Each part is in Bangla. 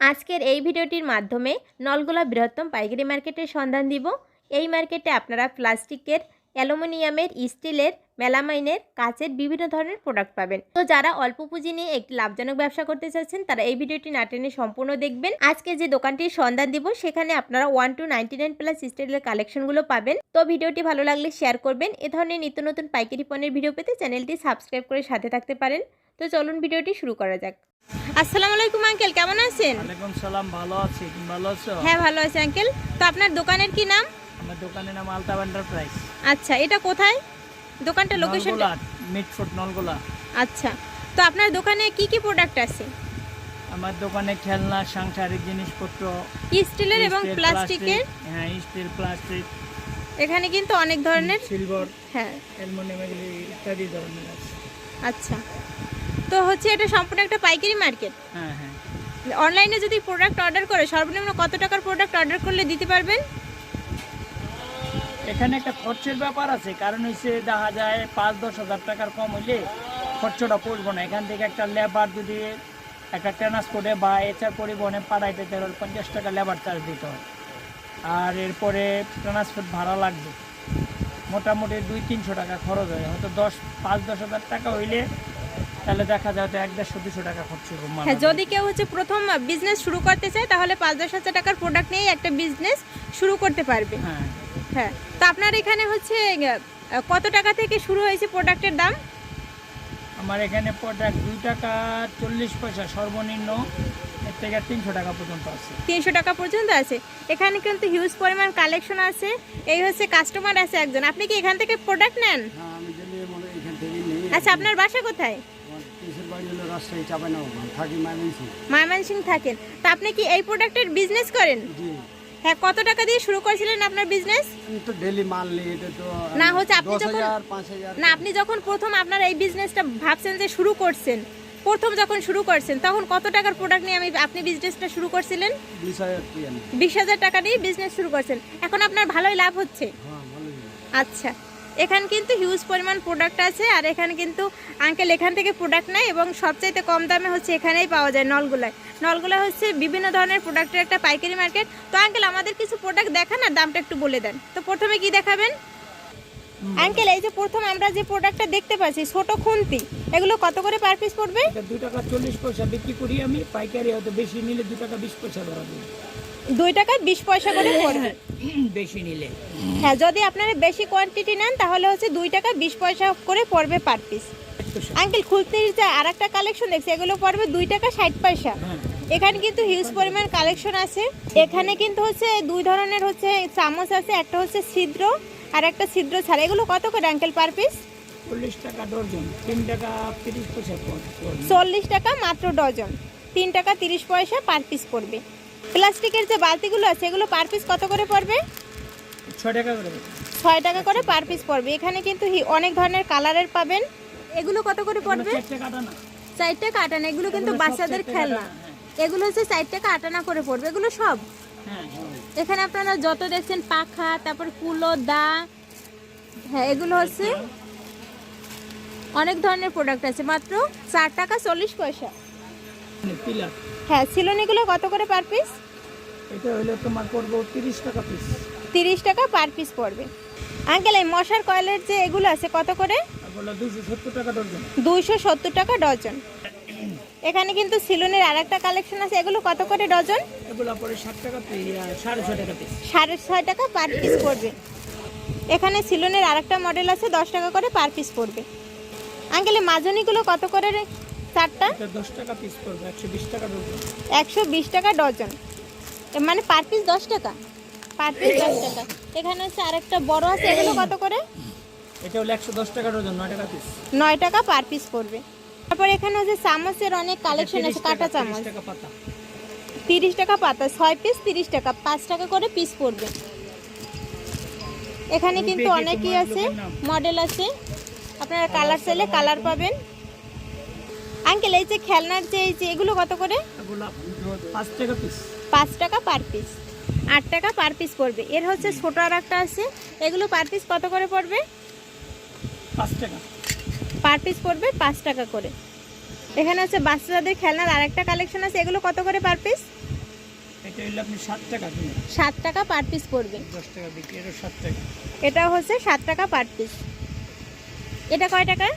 আজকের এই ভিডিওটির মাধ্যমে নলগোলা বৃহত্তম পাইকারি মার্কেটের সন্ধান দিব। এই মার্কেটে আপনারা প্লাস্টিকের, অ্যালুমিনিয়ামের, স্টিলের, মেলামাইনের, কাচের বিভিন্ন ধরনের প্রোডাক্ট পাবেন। তো যারা অল্প পুঁজি নিয়ে একটি লাভজনক ব্যবসা করতে চাচ্ছেন, তারা এই ভিডিওটি না টেনে সম্পূর্ণ দেখবেন। আজকে যে দোকানটির সন্ধান দিব, সেখানে আপনারা one two ninety nine plus স্টিলের কালেকশনগুলো পাবেন। তো ভিডিওটি ভালো লাগলে শেয়ার করবেন। এ ধরনের নিত্য নতুন পাইকারি পণ্যের ভিডিও পেতে চ্যানেলটি সাবস্ক্রাইব করে সাথে থাকতে পারেন। তো চলুন ভিডিওটি শুরু করা যাক। আসসালামু আলাইকুম আঙ্কেল কেমন আছেন? ওয়ালাইকুম সালাম ভালো আছি। তুমি ভালো আছো? হ্যাঁ ভালো আছে আঙ্কেল। তো আপনার দোকানের কি নাম? আমার দোকানের নাম আলতাব এন্টারপ্রাইজ আচ্ছা এটা কোথায়? দোকানটা লোকেশন নলগোলা মিটফুট নলগোলা। আচ্ছা তো আপনার দোকানে কি কি প্রোডাক্ট আছে? আমার দোকানে খেলনা সাংসারিক জিনিসপত্র স্টিলের এবং প্লাস্টিকের? হ্যাঁ স্টিল প্লাস্টিক। এখানে কিন্তু অনেক ধরনের সিলভার হ্যাঁ। অ্যালুমিনিয়াম ইত্যাদি ধরনের আছে। আচ্ছা তো হচ্ছে এটা সম্পূর্ণ একটা পাইকারি মার্কেট। হ্যাঁ হ্যাঁ। অনলাইনে যদি প্রোডাক্ট অর্ডার করে সর্বনিম্ন কত টাকার প্রোডাক্ট অর্ডার করলে দিতে পারবেন? এখানে একটা খরচের ব্যাপার আছে কারণ হচ্ছে দেখা যায় পাঁচ দশ হাজার টাকার কম হইলে খরচটা পড়ব না। এখান থেকে একটা লেবার যদি একটা ট্রান্সপোর্টে বা এছাড়া পরিবহনে পাড়াইতে তাহলে পঞ্চাশ টাকা লেবার চার্জ দিতে হয়। আর এরপরে ট্রান্সপোর্ট ভাড়া লাগবে। মোটামুটি দুই তিনশো টাকা খরচ হয়। হয়তো দশ পাঁচ দশ হাজার টাকা হইলে তাহলে দেখা যায় এক দেড়শো দুশো টাকা খরচ হ্যাঁ যদি কেউ হচ্ছে প্রথম বিজনেস শুরু করতে চায় তাহলে পাঁচ দশ হাজার টাকার প্রোডাক্ট নিয়েই একটা বিজনেস শুরু করতে পারবে। হ্যাঁ। হ্যাঁ তো আপনার এখানে হচ্ছে কত টাকা থেকে শুরু হয়েছে প্রোডাক্টের দাম? আমার এখানে প্রোডাক্ট দুই টাকা চল্লিশ পয়সা সর্বনিম্ন এর থেকে তিনশো টাকা পর্যন্ত আছে। তিনশো টাকা পর্যন্ত আছে। এখানে কিন্তু হিউজ পরিমাণ কালেকশন আছে। এই হচ্ছে কাস্টমার আছে একজন। আপনি কি এখান থেকে প্রোডাক্ট নেন? আচ্ছা আপনার বাসা কোথায় আমার দেশের বাড়ি হলো রাজশাহী চাপাইনবাবগঞ্জ থাকি মাইমেন্সি ময়মনসিং থাকেন। তো আপনি কি এই প্রোডাক্টের বিজনেস করেন? জি। হ্যাঁ কত টাকা দিয়ে শুরু করেছিলেন আপনার বিজনেস তো ডেলি মাল নিই এটা তো না, হচ্ছে আপনি যখন- না আপনি যখন প্রথম আপনার এই বিজনেসটা ভাবছেন যে শুরু করছেন প্রথম যখন শুরু করছেন তখন কত টাকার প্রোডাক্ট নিয়ে আমি আপনি বিজনেসটা শুরু করছিলেন? বিশ হাজার টাকা দিয়ে বিজনেস শুরু করছেন। এখন আপনার ভালোই লাভ হচ্ছে। হ্যাঁ আচ্ছা। এখানে কিন্তু হিউজ পরিমাণ প্রোডাক্ট আছে আর এখানে কিন্তু আঙ্কেল এখান থেকে প্রোডাক্ট নেয় এবং সবচাইতে কম দামে হচ্ছে এখানেই পাওয়া যায় নলগুলায়। নলগুলা হচ্ছে বিভিন্ন ধরনের প্রোডাক্টের একটা পাইকারি মার্কেট তো আঙ্কেল আমাদের কিছু প্রোডাক্ট দেখান আর দামটা একটু বলে দেন। তো প্রথমে কি দেখাবেন? আঙ্কেল এই যে প্রথম আমরা যে প্রোডাক্টটা দেখতে পাচ্ছি ছোট খুন্তি এগুলো কত করে পার পিস পড়বে? এটা দুই টাকা চল্লিশ পয়সা। বিক্রি করি আমি পাইকারি হয়তো বেশি নিলে দু টাকা বিশ পয়সা ধরা দিই টাকা বিশ পয়সা করে পড়বে। বেশি নিলে। হ্যাঁ যদি আপনারা বেশি কোয়ান্টিটি নেন তাহলে হচ্ছে দুই টাকা বিশ পয়সা করে পড়বে পার পিস আঙ্কেল খুলতির যে আর একটা কালেকশন দেখছি এগুলো পড়বে দুই টাকা ষাট পয়সা। এখানে কিন্তু হিউজ পরিমাণ কালেকশন আছে। এখানে কিন্তু হচ্ছে দুই ধরনের হচ্ছে চামচ আছে একটা হচ্ছে ছিদ্র আর একটা ছিদ্র ছাড়া। এগুলো কত করে আঙ্কেল পার পিস। চল্লিশ টাকা মাত্র ডজন। তিন টাকা তিরিশ পয়সা পার পিস পড়বে। প্লাস্টিকের যে বালতিগুলো আছে এগুলো পার পিস কত করে পড়বে? ছয় টাকা করে। ছয় টাকা করে পার পিস পড়বে। এখানে কিন্তু অনেক ধরনের কালারের পাবেন। এগুলো কত করে পড়বে? চার টাকা আটানা এগুলো কিন্তু বাচ্চাদের খেলনা। এগুলো হচ্ছে চার টাকা আটানা করে পড়বে। এগুলো সব? হ্যাঁ হ্যাঁ। এখানে আপনারা যত দেখছেন পাখা তারপর কুলো দা হ্যাঁ এগুলো হচ্ছে অনেক ধরনের প্রোডাক্ট আছে। মাত্র চার টাকা চল্লিশ পয়সা। পিলার হ্যাঁ সিলোনিগুলো কত করে পার পিস এটা হলো তোমার পড়ব তিরিশ টাকা পিস তিরিশ টাকা পার পিস পড়বে। আঙ্কেল এই মশার কয়েলের যে এগুলো আছে কত করে? দুইশো সত্তর টাকা ডজন। এখানে কিন্তু সিলোনের আর একটা কালেকশন আছে এগুলো কত করে ডজন? এগুলো পরে ষাট টাকা সাড়ে ছয় টাকা পিস সাড়ে ছয় টাকা পার পিস পড়বে। এখানে সিলোনের আরেকটা মডেল আছে দশ টাকা করে পার পিস পড়বে। আঙ্কেলে মাজনিগুলো কত করে? চারটা? দশ টাকা পিস পড়বে একশো বিশ টাকা ডর্জন একশো বিশ টাকা ডজন। মানে পার পিস দশ টাকা। পার পিস দশ টাকা। এখানে হচ্ছে আরেকটা বড় আছে এগুলো কত করে? এটা হলো একশো দশ টাকা ডর্জন নয় টাকা পিস নয় টাকা পার পিস পড়বে। তারপর এখানে হচ্ছে চামচের অনেক কালেকশন আছে কাটা চামচ। টাকা পাতা। তিরিশ টাকা পাতা ছয় পিস তিরিশ টাকা পাঁচ টাকা করে পিস পড়বে। এখানে কিন্তু অনেকই আছে মডেল আছে। আপনারা কালার চাইলে কালার পাবেন। আঙ্কেল এই যে খেলনার যে এই যে এগুলো কত করে? এগুলো পাঁচ টাকা পিস পাঁচ টাকা পার পিস আট টাকা পার পিস পড়বে। এর হচ্ছে ছোটো আর একটা আছে। এগুলো পার পিস কত করে পড়বে? পাঁচ টাকা। পার পিস পড়বে পাঁচ টাকা করে। এখানে হচ্ছে বাচ্চাদের খেলনার আরেকটা কালেকশন আছে। এগুলো কত করে পার পিস টাকা পার পিস পড়বে। এটা হচ্ছে টাকা পার পিস এটা কয় টাকা?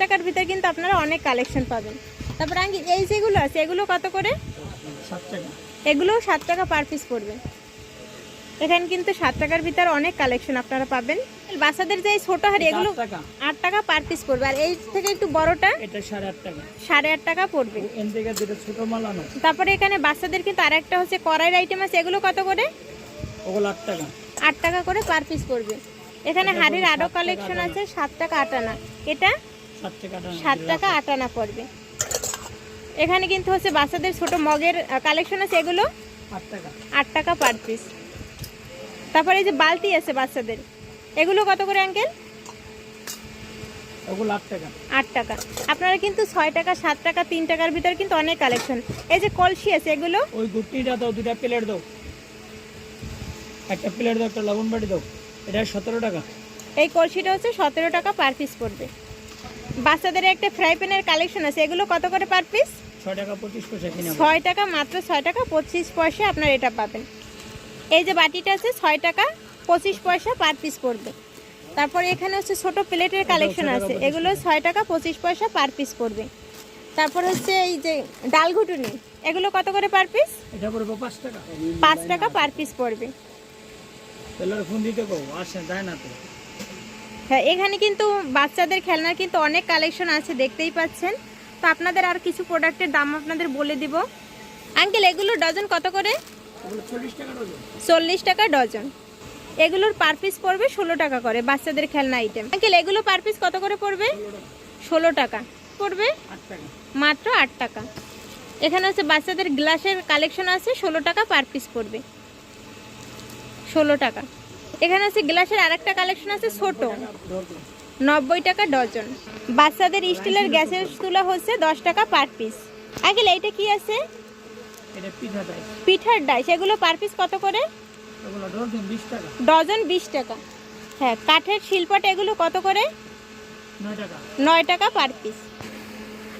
টাকার ভিতরে কিন্তু আপনারা অনেক কালেকশন পাবেন। তারপর এই যেগুলো আছে এগুলো কত করে? টাকা। এগুলোও সাত টাকা পার পিস পড়বে। এখানে কিন্তু সাত টাকার ভিতরে অনেক কালেকশন আপনারা পাবেন। বাচ্চাদের যে ছোট হাড়ি এগুলো আট টাকা। পার পিস পড়বে। আর এই থেকে একটু বড়টা সাড়ে আট টাকা। পড়বে। তারপরে এখানে বাচ্চাদের কিন্তু আরেকটা হচ্ছে কড়াইয়ের আইটেম আছে। এগুলো কত করে? আট টাকা। করে পার পিস পড়বে। এখানে হাড়ির আরও কালেকশন আছে সাত টাকা আটানা এটা সাত টাকা আটানা। সাত টাকা আটানা পড়বে। এখানে কিন্তু হচ্ছে বাচ্চাদের ছোট মগের কালেকশন আছে এগুলো? আট টাকা। পার পিস তারপরে এই যে বালতি আছে বাচ্চাদের এগুলো কত করে আঙ্কেল ওগুলো আট টাকা। আট টাকা। আপনারা কিন্তু ছয় টাকা সাত টাকা তিন টাকার ভিতরে কিন্তু অনেক কালেকশন এই যে কলসি আছে এগুলো? ওই গুটনিটা দাও দুটা প্লেট দাও। একটা প্লেট দাও একটা লবণ বাটি দাও। এটা সতেরো টাকা। এই কলসিটা হচ্ছে সতেরো টাকা পার পিস পড়বে। বাচ্চাদের একটা ফ্রাই প্যানের কালেকশন আছে। এগুলো কত করে পার পিস ছয় টাকা মাত্র ছয় টাকা পঁচিশ পয়সা আপনার এটা পাবেন। এই যে বাটিটা আছে ছয় টাকা পঁচিশ পয়সা পার পিস পড়বে। তারপর এখানে হচ্ছে ছোট প্লেটের কালেকশন আছে। এগুলো ছয় টাকা পঁচিশ পয়সা পার পিস পড়বে। তারপর হচ্ছে এই যে ডাল ঘুটুনি এগুলো কত করে পার পিস পাঁচ টাকা। পাঁচ টাকা পার পিস পড়বে। ফোন দিতে আসে যায় না তো। হ্যাঁ এখানে কিন্তু বাচ্চাদের খেলনার কিন্তু অনেক কালেকশন আছে দেখতেই পাচ্ছেন। তো আপনাদের আর কিছু প্রোডাক্টের দাম আপনাদের বলে দিব। আঙ্কেল এগুলো ডজন কত করে? চল্লিশ টাকা ডজন। চল্লিশ টাকা ডজন। এগুলোর পার পিস পড়বে ষোলো টাকা করে বাচ্চাদের খেলনা আইটেম আঙ্কেল এগুলো পার পিস কত করে পড়বে? ষোলো টাকা। পড়বে? মাত্র আট টাকা। এখানে হচ্ছে বাচ্চাদের গ্লাসের কালেকশন আছে ষোলো টাকা পার পিস পড়বে। ষোলো টাকা। এখানে হচ্ছে গ্লাসের আরেকটা কালেকশন আছে ছোট। নব্বই টাকা ডজন। বাচ্চাদের স্টিলের গ্যাসের তুলা হচ্ছে দশ টাকা পার পিস আঙ্কেল এইটা কি আছে? পিঠার ডাই সেগুলো পার পিস কত করে? ডজন বিশ টাকা। হ্যাঁ কাঠের শিল্পটা এগুলো কত করে? নয় টাকা। পার পিস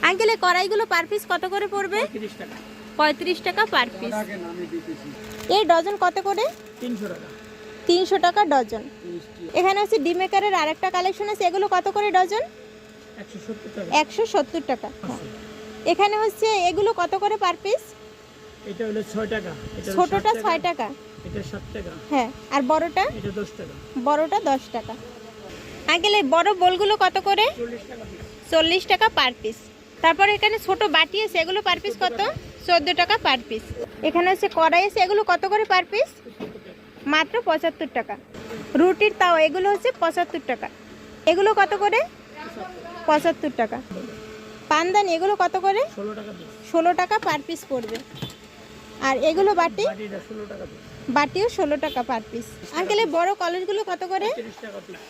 আঙ্কেল এই কড়াইগুলো পার পিস কত করে পড়বে? পঁয়ত্রিশ টাকা। পার পিস এই ডজন কত করে? তিনশো টাকা। তিনশো টাকা ডজন। এখানে হচ্ছে ডিমেকারের আরেকটা কালেকশন আছে এগুলো কত করে ডজন? একশো সত্তর টাকা। এখানে হচ্ছে এগুলো কত করে পার পিস এটা হলো ছয় টাকা। ছোটটা ছয় টাকা। এটা সাত টাকা। হ্যাঁ আর বড়টা? এটা দশ টাকা। বড়টা দশ টাকা। আঙ্কেল এই বড় বোলগুলো কত করে? চল্লিশ টাকা পিস চল্লিশ টাকা পার পিস তারপর এখানে ছোট বাটি আছে এগুলো পার পিস কত? চোদ্দ টাকা। পার পিস এখানে হচ্ছে কড়াই আছে এগুলো কত করে পার পিস মাত্র পঁচাত্তর টাকা। রুটির তাও এগুলো হচ্ছে পঁচাত্তর টাকা। এগুলো কত করে? পঁচাত্তর টাকা। পানদানি এগুলো কত করে? ষোলো টাকা পার পিস পড়বে। আর এগুলো বাটি? বাটিও ষোলো টাকা পার পিস আঙ্কেল এই বড় কলেজগুলো কত করে?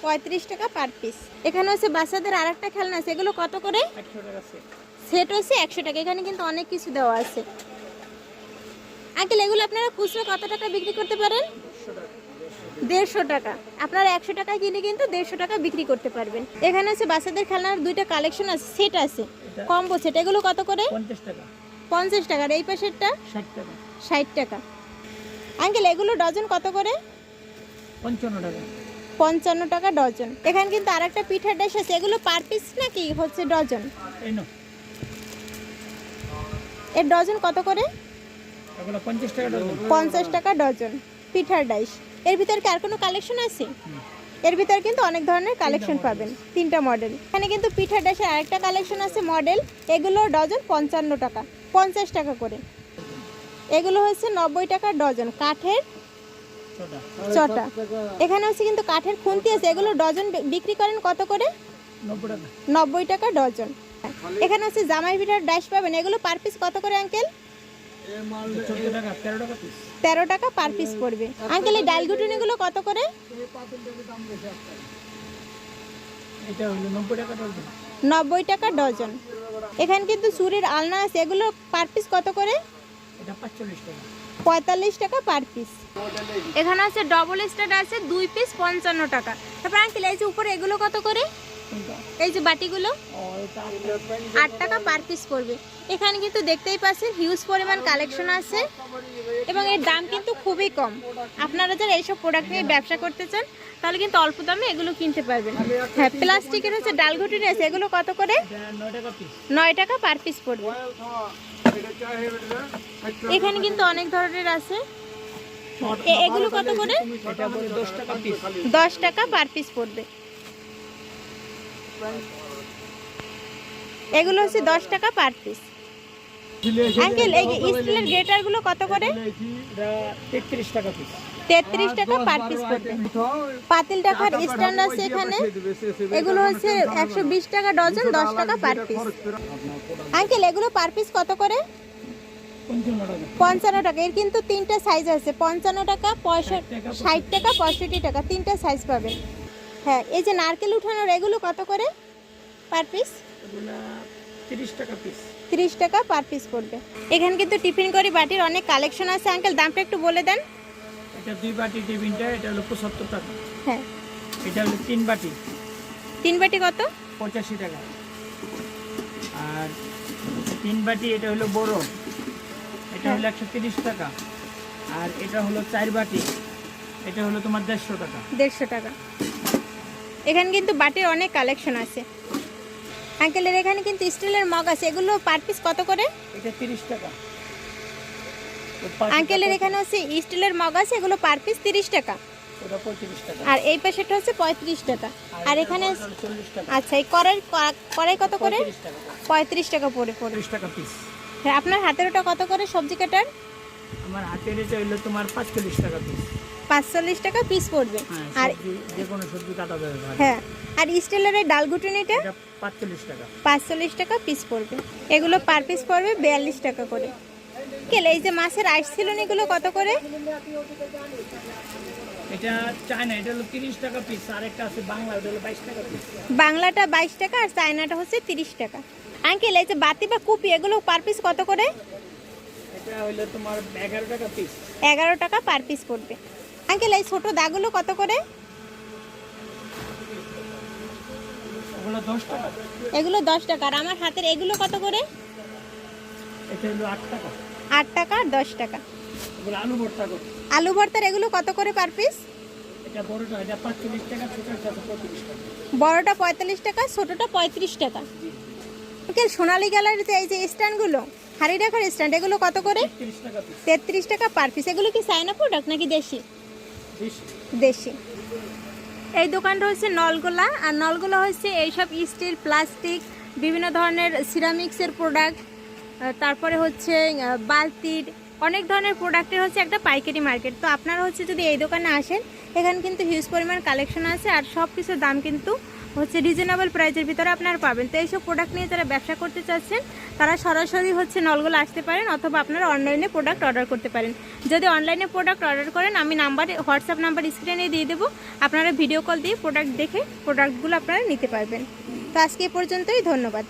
পঁয়ত্রিশ টাকা পার পিস এখানে হচ্ছে বাচ্চাদের আর একটা খেলনা আছে। এগুলো কত করে? সেট হচ্ছে একশো টাকা। এখানে কিন্তু অনেক কিছু দেওয়া আছে। আঙ্কেল এগুলো আপনারা খুচরো কত টাকা বিক্রি করতে পারেন? দেড়শো টাকা। আপনারা একশো টাকা কিনে কিন্তু দেড়শো টাকা বিক্রি করতে পারবেন। এখানে হচ্ছে বাচ্চাদের খেলনার দুইটা কালেকশন আছে সেট আছে। কম্বো সেট এগুলো কত করে? পঞ্চাশ টাকা। পঞ্চাশ টাকার। এই পাশেরটা? ষাট টাকা। ষাট টাকা। আঙ্কেল এগুলো ডজন কত করে? পঞ্চান্ন টাকা। পঞ্চান্ন টাকা ডজন। এখানে কিন্তু আর একটা পিঠার ডাইস আছে। এগুলো পার পিস নাকি হচ্ছে ডজন? এর ডজন কত করে? পঞ্চাশ টাকা ডজন। পিঠার ডাইস। এর ভিতর কি আর কোনো কালেকশন আছে? এর ভিতর কিন্তু অনেক ধরনের কালেকশন পাবেন তিনটা মডেল এখানে কিন্তু পিঠার ডাইসের আরেকটা কালেকশন আছে মডেল এগুলো ডজন পঞ্চান্ন টাকা পঞ্চাশ টাকা করে। এগুলো হচ্ছে নব্বই টাকা ডজন কাঠের চটা এখানে হচ্ছে কিন্তু কাঠের খুন্তি আছে এগুলো ডজন বিক্রি করেন কত করে? নব্বই টাকা। ডজন। এখানে হচ্ছে জামাই পিঠার ডাইস পাবেন এগুলো পার পিস কত করে আঙ্কেল তেরো টাকা পার পিস পড়বে। আঙ্কেল এই ডাল গুটুনিগুলো কত করে? নব্বই টাকা ডজন এখানে কিন্তু চুরির আলনা আছে। এগুলো পার পিস কত করে? পঁয়তাল্লিশ টাকা পার পিস এখানে আছে ডবল স্টার আছে, দুই পিস পঞ্চান্ন টাকা। তারপর আঙ্কেল এই যে উপরে এগুলো কত করে? এই যে বাটিগুলো আট টাকা পার পিস পড়বে। এখানে কিন্তু দেখতেই পাচ্ছেন হিউজ পরিমাণ কালেকশন আছে। এবং এর দাম কিন্তু খুবই কম। আপনারা যারা এইসব প্রোডাক্ট নিয়ে ব্যবসা করতে চান তাহলে কিন্তু অল্প দামে এগুলো কিনতে পারবেন। হ্যাঁ প্লাস্টিকের হচ্ছে ডালঘুটি রয়েছে এগুলো কত করে? নয় টাকা পিস পার পিস পড়বে। এখানে কিন্তু অনেক ধরনের আছে। এগুলো কত করে? দশ টাকা পিস দশ টাকা পার পিস পড়বে। এগুলো হচ্ছে দশ টাকা পার পিস আঙ্কেল এই স্টিলের গ্রেটারগুলো কত করে? তেত্রিশ টাকা পিস তেত্রিশ টাকা পার পিস পড়বে। পাতিল টাকার স্ট্যান্ড আছে এখানে। এগুলো হচ্ছে একশো বিশ টাকা ডজন দশ টাকা পার পিস আঙ্কেল এগুলো পার পিস কত করে? পঞ্চান্ন টাকা। এর কিন্তু তিনটা সাইজ আছে। পঞ্চান্ন টাকা পঁয়ষট্টি ষাট টাকা পঁয়ষট্টি টাকা। তিনটা সাইজ পাবেন। হ্যাঁ এই যে নারকেল উঠানোর এগুলো কত করে পার পিস? তিরিশ টাকা পিস তিরিশ টাকা পার পিস পড়বে। এখানে কিন্তু টিফিন করি বাটির অনেক কালেকশন আছে। আঙ্কেল দামটা একটু বলে দেন। এটা দুই বাটি টিফিনটা এটা হলো পঁচাত্তর টাকা। হ্যাঁ। এটা হলো তিন বাটি। তিন বাটি কত? পঁচাশি টাকা। আর তিন বাটি এটা হলো বড়। এটা হলো একশো তিরিশ টাকা। আর এটা হলো চার বাটি। এটা হলো তোমার দেড়শো টাকা। দেড়শো টাকা। এখানে কিন্তু বাটির অনেক কালেকশন আছে। আঙ্কেলের এখানে কিন্তু স্টিলের মগ আছে। এগুলো পার পিস কত করে? এটা তিরিশ টাকা। আঙ্কেলের এখানে হচ্ছে স্টিলের মগ আছে এগুলো পার পিস তিরিশ টাকা। ওটা পঁয়ত্রিশ টাকা। আর এই পাশেটা হচ্ছে পঁয়ত্রিশ টাকা। আর এখানে আচ্ছা এই কড়াই কড়াই কত করে? তিরিশ টাকা পঁয়ত্রিশ টাকা পড়ে পড়ে তিরিশ টাকা পিস হ্যাঁ, আপনার হাতের ওটা কত করে সবজি কাটার? আমার হাতের এটা হলো তোমার পাঁচচল্লিশ টাকা পিস পাঁচচল্লিশ টাকা পিস পড়বে। হ্যাঁ আর যে কোনো সবজি কাটা যাবে হ্যাঁ। আর স্টিলের এই ডালঘুটুনিটা পাঁচচল্লিশ টাকা। পাঁচচল্লিশ টাকা পিস পড়বে। এগুলো পার পিস পড়বে বিয়াল্লিশ টাকা করে। কেলে এই যে মাছের আইস ছিল এগুলো কত করে? এটা চায়না এটা হলো টাকা পিস আর একটা আছে বাংলা ওটা হলো বাইশ টাকা পিস বাংলাটা বাইশ টাকা আর চায়নাটা হচ্ছে তিরিশ টাকা। আঙ্কেল এই যে বাতি বা কুপি এগুলো পার পিস কত করে? এটা হলো তোমার টাকা পিস এগারো টাকা পার পিস পড়বে। আঙ্কেল এই ছোটো দাগুলো কত করে? এগুলো দশ টাকা। আর আমার হাতের এগুলো কত করে? এটা হলো আট টাকা। আর দশ টাকা। আলু ভর্তা করো। আলু ভর্তার এগুলো কত করে পার পিস এটা বড়টা পঁয়তাল্লিশ টাকা ছোটোটা পঁয়ত্রিশ টাকা। আঙ্কেল সোনালী গ্যালারিতে এই যে স্ট্যান্ডগুলো হাড়ি রাখার স্ট্যান্ড এগুলো কত করে? তেত্রিশ টাকা পার পিস এগুলো কি চায়না প্রোডাক্ট নাকি দেশি? দেশি? এই দোকান হচ্ছে নলগোলা, আর নলগোলা হচ্ছে এইসব স্টিল, প্লাস্টিক, বিভিন্ন ধরনের সিরামিক্সের প্রোডাক্ট তারপরে হচ্ছে বালতির অনেক ধরনের প্রোডাক্টের হচ্ছে একটা পাইকারি মার্কেট তো আপনারা হচ্ছে যদি এই দোকানে আসেন, এখানে কিন্তু হিউজ পরিমাণ কালেকশন আছে, আর সব কিছুর দাম কিন্তু হচ্ছে রিজনেবল প্রাইসের ভিতরে আপনারা পাবেন। তো এইসব প্রোডাক্ট নিয়ে যারা ব্যবসা করতে চাচ্ছেন, তারা সরাসরি হচ্ছে নলগুলো আসতে পারেন অথবা আপনারা অনলাইনে প্রোডাক্ট অর্ডার করতে পারেন। যদি অনলাইনে প্রোডাক্ট অর্ডার করেন, আমি নাম্বার হোয়াটসঅ্যাপ নাম্বার স্ক্রিনে দিয়ে দেবো। আপনারা ভিডিও কল দিয়ে প্রোডাক্ট দেখে প্রোডাক্টগুলো আপনারা নিতে পারবেন। তো আজকে পর্যন্তই, ধন্যবাদ।